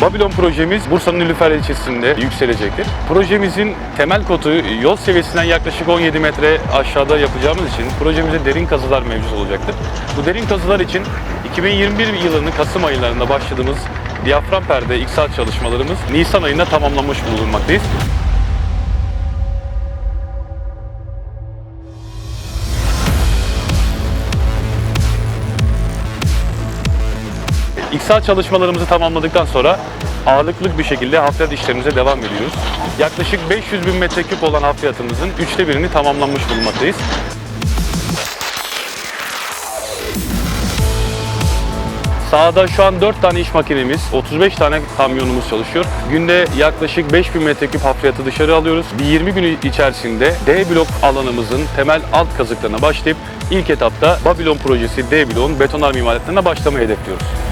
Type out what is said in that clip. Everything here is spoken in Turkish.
Babylon projemiz Bursa'nın Nilüfer ilçesinde yükselecektir. Projemizin temel kotu yol seviyesinden yaklaşık 17 metre aşağıda yapacağımız için projemize derin kazılar mevcut olacaktır. Bu derin kazılar için 2021 yılının Kasım aylarında başladığımız diyafram perde iksal çalışmalarımız Nisan ayında tamamlanmış bulunmaktayız. İksal çalışmalarımızı tamamladıktan sonra ağırlıklı bir şekilde hafriyat işlerimize devam ediyoruz. Yaklaşık 500 bin metreküp olan hafriyatımızın üçte birini tamamlanmış bulunmaktayız. Sahada şu an 4 tane iş makinemiz, 35 tane kamyonumuz çalışıyor. Günde yaklaşık 5000 metreküp hafriyatı dışarı alıyoruz. Bir 20 gün içerisinde D blok alanımızın temel alt kazıklarına başlayıp ilk etapta Babylon projesi D bloğun betonarme imalatlarına başlamayı hedefliyoruz.